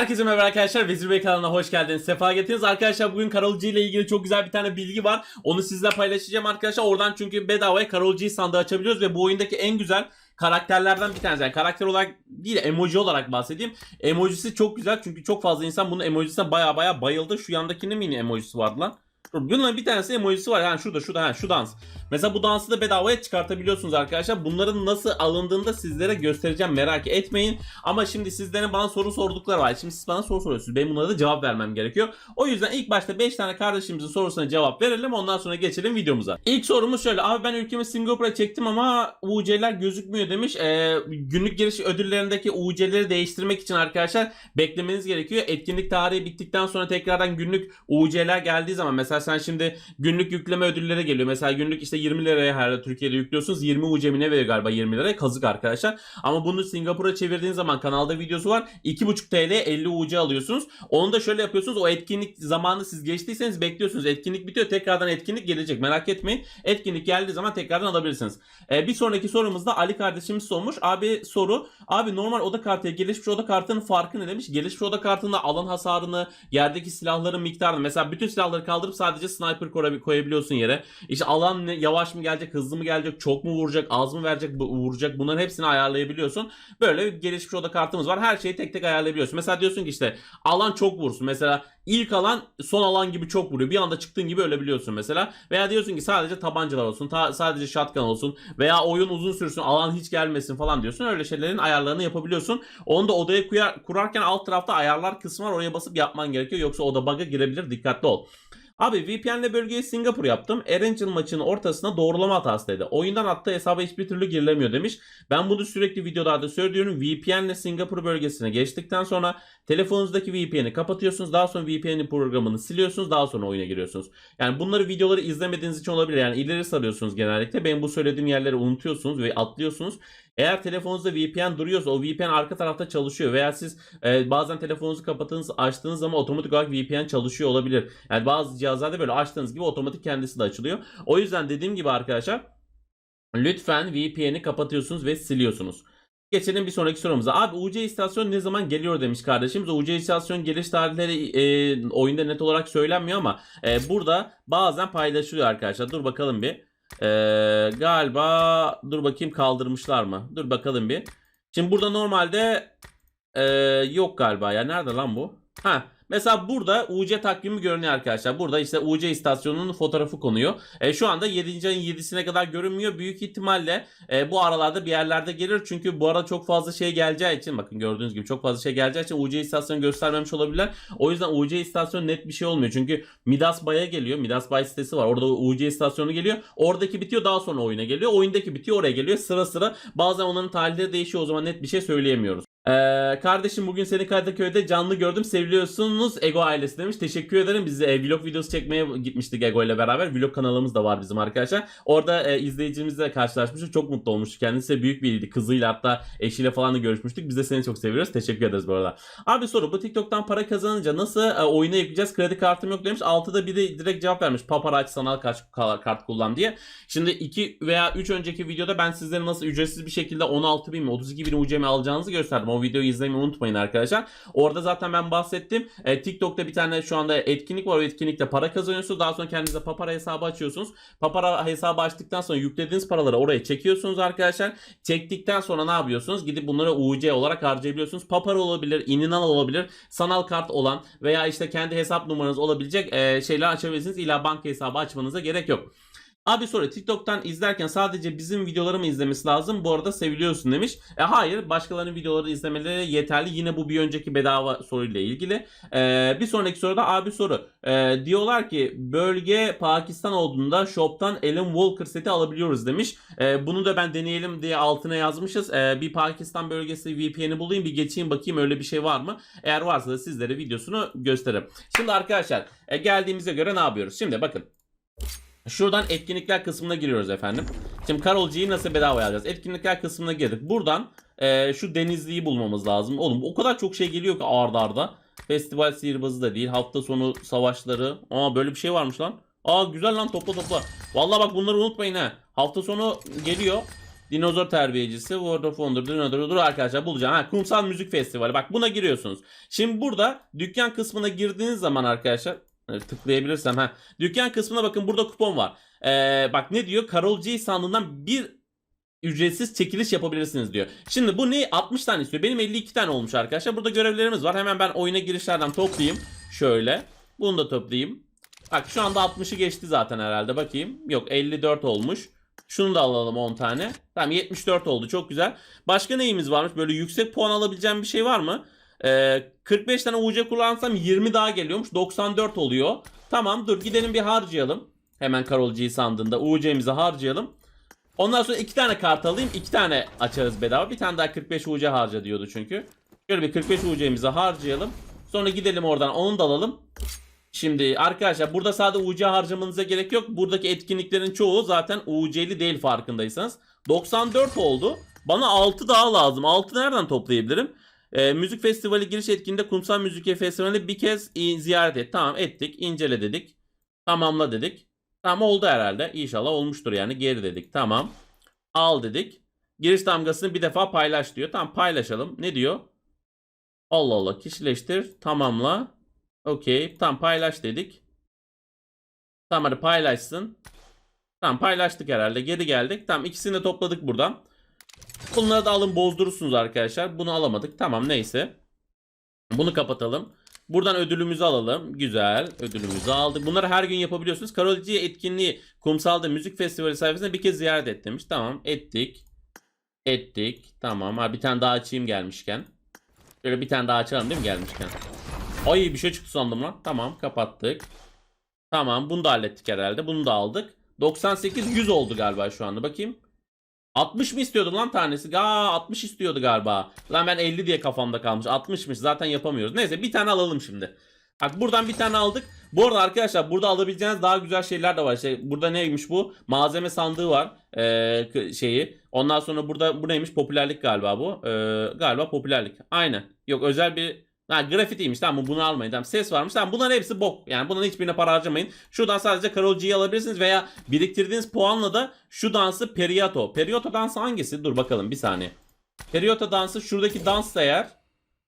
Herkese merhaba arkadaşlar. Vezir Bey kanalına hoş geldiniz. Sefa getirdiniz. Arkadaşlar bugün Karolcu ile ilgili çok güzel bir tane bilgi var. Onu sizle paylaşacağım arkadaşlar. Oradan çünkü bedavaya Karolcu'yu sandığı açabiliyoruz ve bu oyundaki en güzel karakterlerden bir tanesi. Yani karakter olarak değil emoji olarak bahsedeyim. Emojisi çok güzel çünkü çok fazla insan bunun emojisine baya baya bayıldı. Şu yandakinin mini emojisi vardı lan. Dur, Bunların bir tanesi emojisi var. Yani şurada şurada ha, şu dans. Mesela bu dansı da bedavaya çıkartabiliyorsunuz arkadaşlar. Bunların nasıl alındığını da sizlere göstereceğim. Merak etmeyin. Ama şimdi sizlerin bana soru sordukları var. Şimdi siz bana soru soruyorsunuz. Benim bunlara da cevap vermem gerekiyor. O yüzden ilk başta 5 tane kardeşimizin sorusuna cevap verelim. Ondan sonra geçelim videomuza. İlk sorumuz şöyle. Abi ben ülkemi Singapur'a çektim ama UC'ler gözükmüyor demiş. Ee, günlük giriş ödüllerindeki UC'leri değiştirmek için arkadaşlar beklemeniz gerekiyor. Etkinlik tarihi bittikten sonra tekrardan günlük UC'ler geldiği zaman mesela sen şimdi günlük yükleme ödülleri geliyor. Mesela günlük işte 20 liraya herhalde Türkiye'de yüklüyorsunuz. 20 UC'mine veriyor galiba 20 liraya. Kazık arkadaşlar. Ama bunu Singapur'a çevirdiğin zaman kanalda videosu var. 2,5 TL 50 UC alıyorsunuz. Onu da şöyle yapıyorsunuz. O etkinlik zamanı siz geçtiyseniz bekliyorsunuz. Etkinlik bitiyor. Tekrardan etkinlik gelecek. Merak etmeyin. Etkinlik geldiği zaman tekrardan alabilirsiniz. Ee, bir sonraki sorumuzda Ali kardeşimiz sormuş. Abi soru. Abi normal oda kartıyla gelişmiş oda kartının farkı ne demiş? Gelişmiş oda kartında alan hasarını, yerdeki silahların miktarını. Mesela bütün silahları kaldırıp sadece sniper koy- koyabiliyorsun yere. İşte alan ne, yavaş mı gelecek, hızlı mı gelecek, çok mu vuracak, az mı verecek, vuracak. Bunların hepsini ayarlayabiliyorsun. Böyle gelişmiş oda kartımız var. Her şeyi tek tek ayarlayabiliyorsun. Mesela diyorsun ki işte alan çok vursun. Mesela ilk alan son alan gibi çok vuruyor. Bir anda çıktığın gibi ölebiliyorsun mesela. Veya diyorsun ki sadece tabancalar olsun, ta- sadece shotgun olsun veya oyun uzun sürsün, alan hiç gelmesin falan diyorsun. Öyle şeylerin ayarlarını yapabiliyorsun. Onu da odaya kurarken alt tarafta ayarlar kısmı var. Oraya basıp yapman gerekiyor. Yoksa oda bug'a girebilir. Dikkatli ol. Abi VPN'le bölgeye Singapur yaptım. Erangel maçının ortasına doğrulama hatası dedi. Oyundan attığı hesaba hiçbir türlü girilemiyor demiş. Ben bunu sürekli videolarda söylüyorum. VPN'le Singapur bölgesine geçtikten sonra telefonunuzdaki VPN'i kapatıyorsunuz. Daha sonra VPN'in programını siliyorsunuz. Daha sonra oyuna giriyorsunuz. Yani bunları videoları izlemediğiniz için olabilir. Yani ileri sarıyorsunuz genellikle. Benim bu söylediğim yerleri unutuyorsunuz ve atlıyorsunuz. Eğer telefonunuzda VPN duruyorsa o VPN arka tarafta çalışıyor veya siz e, bazen telefonunuzu kapattığınız açtığınız zaman otomatik olarak VPN çalışıyor olabilir. Yani bazı cihazlarda böyle açtığınız gibi otomatik kendisi de açılıyor. O yüzden dediğim gibi arkadaşlar lütfen VPN'i kapatıyorsunuz ve siliyorsunuz. Geçelim bir sonraki sorumuza. Abi UC istasyon ne zaman geliyor demiş kardeşimiz. UC istasyon geliş tarihleri e, oyunda net olarak söylenmiyor ama e, burada bazen paylaşılıyor arkadaşlar. Dur bakalım bir. E, galiba dur bakayım kaldırmışlar mı? Dur bakalım bir. Şimdi burada normalde e, yok galiba ya. Nerede lan bu? Ha Mesela burada UC takvimi görünüyor arkadaşlar. Burada işte UC istasyonunun fotoğrafı konuyor. E, şu anda 7. ayın 7'sine kadar görünmüyor. Büyük ihtimalle e, bu aralarda bir yerlerde gelir. Çünkü bu arada çok fazla şey geleceği için bakın gördüğünüz gibi çok fazla şey geleceği için UC istasyonu göstermemiş olabilirler. O yüzden UC istasyonu net bir şey olmuyor. Çünkü Midas Bay'a geliyor. Midas Bay sitesi var. Orada UC istasyonu geliyor. Oradaki bitiyor daha sonra oyuna geliyor. Oyundaki bitiyor oraya geliyor. Sıra sıra bazen onların tarihleri değişiyor. O zaman net bir şey söyleyemiyoruz. Ee, kardeşim bugün seni Kadıköy'de canlı gördüm. Seviliyorsunuz Ego ailesi demiş. Teşekkür ederim. Biz e, vlog videosu çekmeye gitmiştik Ego ile beraber. Vlog kanalımız da var bizim arkadaşlar. Orada e, izleyicimizle karşılaşmıştık. Çok mutlu olmuştu. Kendisi de büyük biriydi. Kızıyla hatta eşiyle falan da görüşmüştük. Biz de seni çok seviyoruz. Teşekkür ederiz bu arada. Abi soru bu TikTok'tan para kazanınca nasıl e, oyuna yükleyeceğiz? Kredi kartım yok demiş. Altıda biri direkt cevap vermiş. Paparazzi sanal kart, kart kullan diye. Şimdi 2 veya 3 önceki videoda ben sizlere nasıl ücretsiz bir şekilde 16 bin mi 32 bin UCM alacağınızı gösterdim. O videoyu izlemeyi unutmayın arkadaşlar. Orada zaten ben bahsettim. E, TikTok'ta bir tane şu anda etkinlik var. O etkinlikte para kazanıyorsunuz. Daha sonra kendinize Papara hesabı açıyorsunuz. Papara hesabı açtıktan sonra yüklediğiniz paraları oraya çekiyorsunuz arkadaşlar. Çektikten sonra ne yapıyorsunuz? Gidip bunları UC olarak harcayabiliyorsunuz. Papara olabilir, Ininal olabilir, sanal kart olan veya işte kendi hesap numaranız olabilecek e, şeyler açabilirsiniz. İlla banka hesabı açmanıza gerek yok. Abi soru TikTok'tan izlerken sadece bizim videoları mı izlemesi lazım? Bu arada seviliyorsun demiş. E hayır başkalarının videoları izlemeleri yeterli. Yine bu bir önceki bedava soruyla ilgili. E, bir sonraki soruda abi soru. E, diyorlar ki bölge Pakistan olduğunda shop'tan Alan Walker seti alabiliyoruz demiş. E, bunu da ben deneyelim diye altına yazmışız. E, bir Pakistan bölgesi VPN'i bulayım bir geçeyim bakayım öyle bir şey var mı? Eğer varsa da sizlere videosunu gösteririm. Şimdi arkadaşlar e, geldiğimize göre ne yapıyoruz? Şimdi bakın. Şuradan etkinlikler kısmına giriyoruz efendim. Şimdi Karolcu'yu nasıl bedava alacağız? Etkinlikler kısmına girdik. Buradan e, şu Denizli'yi bulmamız lazım. Oğlum o kadar çok şey geliyor ki arda arda. Festival sihirbazı da değil. Hafta sonu savaşları. Aa böyle bir şey varmış lan. Aa güzel lan topla topla. Vallahi bak bunları unutmayın ha. Hafta sonu geliyor. Dinozor terbiyecisi, World of Wonder, Dinozor, dur arkadaşlar bulacağım. Ha, Kumsal Müzik Festivali. Bak buna giriyorsunuz. Şimdi burada dükkan kısmına girdiğiniz zaman arkadaşlar evet, tıklayabilirsem ha. Dükkan kısmına bakın burada kupon var. Ee, bak ne diyor? Karol G sandığından bir ücretsiz çekiliş yapabilirsiniz diyor. Şimdi bu ne? 60 tane istiyor. Benim 52 tane olmuş arkadaşlar. Burada görevlerimiz var. Hemen ben oyuna girişlerden toplayayım. Şöyle. Bunu da toplayayım. Bak şu anda 60'ı geçti zaten herhalde. Bakayım. Yok 54 olmuş. Şunu da alalım 10 tane. Tamam 74 oldu. Çok güzel. Başka neyimiz varmış? Böyle yüksek puan alabileceğim bir şey var mı? Ee, 45 tane UC kullansam 20 daha geliyormuş. 94 oluyor. Tamam dur gidelim bir harcayalım. Hemen Karol G sandığında UC'mizi harcayalım. Ondan sonra iki tane kart alayım. iki tane açarız bedava. Bir tane daha 45 UC harca diyordu çünkü. Şöyle bir 45 UC'mizi harcayalım. Sonra gidelim oradan onu da alalım. Şimdi arkadaşlar burada sadece UC harcamanıza gerek yok. Buradaki etkinliklerin çoğu zaten UC'li değil farkındaysanız. 94 oldu. Bana 6 daha lazım. 6 nereden toplayabilirim? Ee, müzik festivali giriş etkinliğinde Kumsal Müzik Festivali'nde bir kez ziyaret et. Tamam ettik. incele dedik. Tamamla dedik. Tamam oldu herhalde. İnşallah olmuştur yani. Geri dedik. Tamam. Al dedik. Giriş damgasını bir defa paylaş diyor. Tamam paylaşalım. Ne diyor? Allah Allah kişileştir. Tamamla. Okey. Tamam paylaş dedik. Tamam hadi paylaşsın. Tamam paylaştık herhalde. Geri geldik. Tamam ikisini de topladık buradan. Bunları da alın bozdurursunuz arkadaşlar. Bunu alamadık. Tamam neyse. Bunu kapatalım. Buradan ödülümüzü alalım. Güzel. Ödülümüzü aldık. Bunları her gün yapabiliyorsunuz. Karolciye etkinliği Kumsal'da müzik festivali sayfasında bir kez ziyaret et demiş. Tamam ettik. Ettik. Tamam. Ha, bir tane daha açayım gelmişken. Şöyle bir tane daha açalım değil mi gelmişken? Ay bir şey çıktı sandım lan. Tamam kapattık. Tamam bunu da hallettik herhalde. Bunu da aldık. 98 100 oldu galiba şu anda. Bakayım. 60 mı istiyordu lan tanesi? Aa 60 istiyordu galiba. Lan ben 50 diye kafamda kalmış. 60'mış zaten yapamıyoruz. Neyse bir tane alalım şimdi. Bak buradan bir tane aldık. Bu arada arkadaşlar burada alabileceğiniz daha güzel şeyler de var. Şey, burada neymiş bu? Malzeme sandığı var. Ee, şeyi. Ondan sonra burada bu neymiş? Popülerlik galiba bu. Ee, galiba popülerlik. Aynen. Yok özel bir Ha grafitiymiş tamam bunu almayın. Tamam ses varmış. Tamam bunların hepsi bok. Yani bunların hiçbirine para harcamayın. Şuradan sadece Karol G'yi alabilirsiniz veya biriktirdiğiniz puanla da şu dansı Periato. Periato dansı hangisi? Dur bakalım bir saniye. Periato dansı şuradaki dans da eğer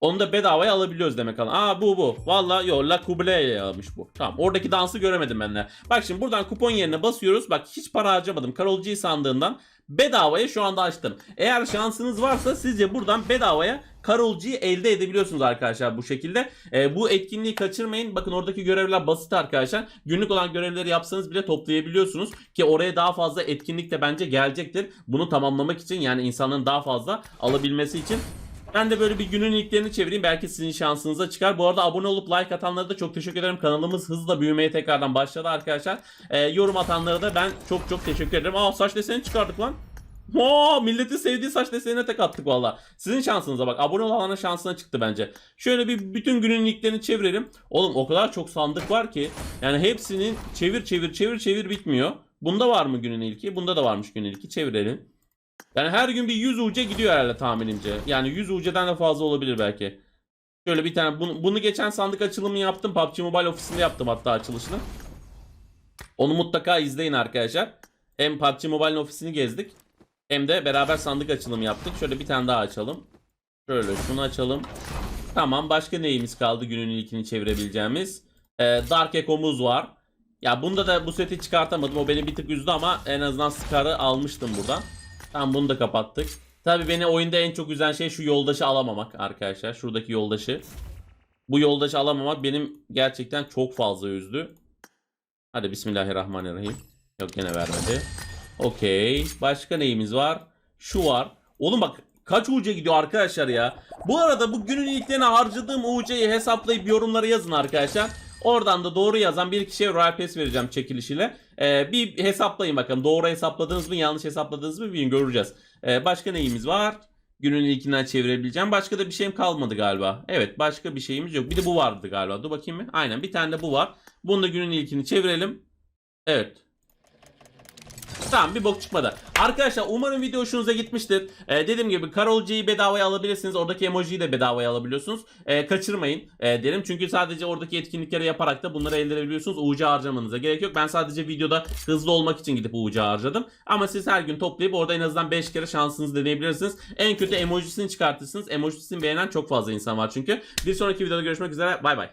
onu da bedavaya alabiliyoruz demek falan. Aa bu bu. Valla yo La Coubleye almış bu. Tamam oradaki dansı göremedim ben de. Bak şimdi buradan kupon yerine basıyoruz. Bak hiç para harcamadım. Karol G sandığından bedavaya şu anda açtım. Eğer şansınız varsa sizce buradan bedavaya Karol G elde edebiliyorsunuz arkadaşlar bu şekilde. Ee, bu etkinliği kaçırmayın. Bakın oradaki görevler basit arkadaşlar. Günlük olan görevleri yapsanız bile toplayabiliyorsunuz. Ki oraya daha fazla etkinlik de bence gelecektir. Bunu tamamlamak için yani insanların daha fazla alabilmesi için ben de böyle bir günün ilklerini çevireyim. Belki sizin şansınıza çıkar. Bu arada abone olup like atanlara da çok teşekkür ederim. Kanalımız hızla büyümeye tekrardan başladı arkadaşlar. Ee, yorum atanlara da ben çok çok teşekkür ederim. Aa saç deseni çıkardık lan. Oo, milletin sevdiği saç desenine tek attık valla. Sizin şansınıza bak. Abone olanların şansına çıktı bence. Şöyle bir bütün günün ilklerini çevirelim. Oğlum o kadar çok sandık var ki. Yani hepsinin çevir çevir çevir çevir bitmiyor. Bunda var mı günün ilki? Bunda da varmış günün ilki. Çevirelim. Yani her gün bir 100 UC gidiyor herhalde tahminimce. Yani 100 UC'den de fazla olabilir belki. Şöyle bir tane bunu, bunu geçen sandık açılımı yaptım. PUBG Mobile ofisinde yaptım hatta açılışını. Onu mutlaka izleyin arkadaşlar. Hem PUBG Mobile'in ofisini gezdik. Hem de beraber sandık açılımı yaptık. Şöyle bir tane daha açalım. Şöyle şunu açalım. Tamam başka neyimiz kaldı günün ilkini çevirebileceğimiz? Ee, Dark Echo'muz var. Ya bunda da bu seti çıkartamadım. O beni bir tık üzdü ama en azından Scar'ı almıştım burada. Tamam bunu da kapattık. Tabi beni oyunda en çok üzen şey şu yoldaşı alamamak arkadaşlar. Şuradaki yoldaşı. Bu yoldaşı alamamak benim gerçekten çok fazla üzdü. Hadi bismillahirrahmanirrahim. Yok gene vermedi. Okey. Başka neyimiz var? Şu var. Oğlum bak kaç UC gidiyor arkadaşlar ya. Bu arada bu günün ilklerine harcadığım UC'yi hesaplayıp yorumlara yazın arkadaşlar. Oradan da doğru yazan bir kişiye Royal Pass vereceğim çekilişiyle. Ee, bir hesaplayın bakalım. Doğru hesapladınız mı yanlış hesapladınız mı bir gün göreceğiz. Ee, başka neyimiz var? Günün ilkinden çevirebileceğim. Başka da bir şeyim kalmadı galiba. Evet başka bir şeyimiz yok. Bir de bu vardı galiba. Dur bakayım mı? Aynen bir tane de bu var. Bunu da günün ilkini çevirelim. Evet. Tamam bir bok çıkmadı. Arkadaşlar umarım video hoşunuza gitmiştir. Ee, dediğim gibi Karolcu'yu bedavaya alabilirsiniz. Oradaki emojiyi de bedavaya alabiliyorsunuz. Ee, kaçırmayın e, derim. Çünkü sadece oradaki etkinlikleri yaparak da bunları elde edebiliyorsunuz. UC harcamanıza gerek yok. Ben sadece videoda hızlı olmak için gidip UC harcadım. Ama siz her gün toplayıp orada en azından 5 kere şansınızı deneyebilirsiniz. En kötü emojisini çıkartırsınız. Emojisini beğenen çok fazla insan var çünkü. Bir sonraki videoda görüşmek üzere. Bay bay.